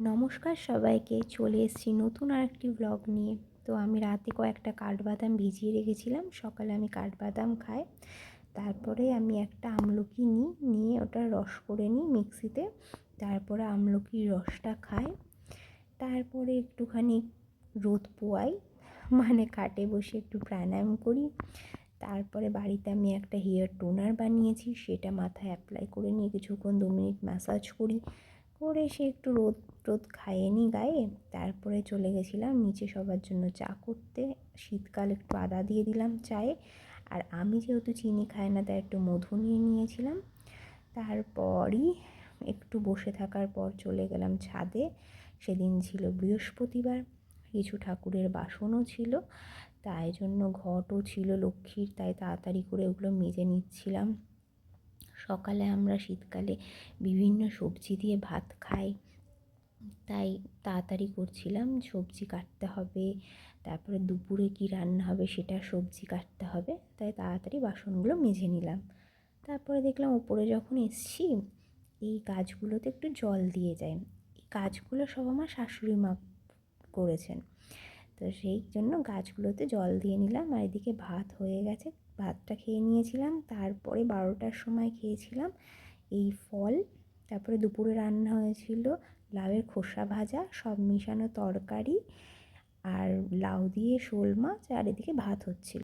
নমস্কার সবাইকে, চলে এসেছি নতুন আরেকটি ব্লগ নিয়ে। তো আমি রাতে কয়েকটা কাঠবাদাম ভিজিয়ে রেখেছিলাম, সকালে আমি কাঠবাদাম খাই। তারপরে আমি একটা আমলকি নিই, নিয়ে ওটা রস করে নিই মিক্সিতে। তারপরে আমলকির রসটা খাই। তারপরে একটুখানি রোদ পোয়াই মানে কাটে বসে একটু প্রাণায়াম করি। তারপরে বাড়িতে আমি একটা হেয়ার টোনার বানিয়েছি, সেটা মাথায় অ্যাপ্লাই করে নিয়ে কিছুক্ষণ দু মিনিট ম্যাসাজ করি। করে সে একটু রোদ টোদ খাইয়ে নিই গায়ে। তারপরে চলে গেছিলাম নিচে সবার জন্য চা করতে। শীতকাল একটু আদা দিয়ে দিলাম চায়ে। আর আমি যেহেতু চিনি খাই না, তাই একটু মধু নিয়ে নিয়েছিলাম। তারপরই একটু বসে থাকার পর চলে গেলাম ছাদে। সেদিন ছিল বৃহস্পতিবার, কিছু ঠাকুরের বাসনও ছিল। তাই জন্য ঘটও ছিল লক্ষ্মীর, তাই তাড়াতাড়ি করে ওগুলো মেজে নিচ্ছিলাম। সকালে আমরা শীতকালে বিভিন্ন সবজি দিয়ে ভাত খাই। তাই তাড়াতাড়ি করছিলাম, সবজি কাটতে হবে। তারপরে দুপুরে কি রান্না হবে সেটা সবজি কাটতে হবে। তাই তাড়াতাড়ি বাসনগুলো মেজে নিলাম। তারপরে দেখলাম ওপরে যখন এসছি, এই গাছগুলোতে একটু জল দিয়ে যায়। এই কাজগুলো সব আমার শাশুড়ি মা করেছেন। তো সেই জন্য গাছগুলোতে জল দিয়ে নিলাম আর এদিকে ভাত হয়ে গেছে। ভাতটা খেয়ে নিয়েছিলাম, তারপরে বারোটার সময় খেয়েছিলাম এই ফল। তারপরে দুপুরে রান্না হয়েছিল লাউয়ের খোসা ভাজা, সব মিশানো তরকারি আর লাউ দিয়ে শোল মাছ আর এদিকে ভাত হচ্ছিল।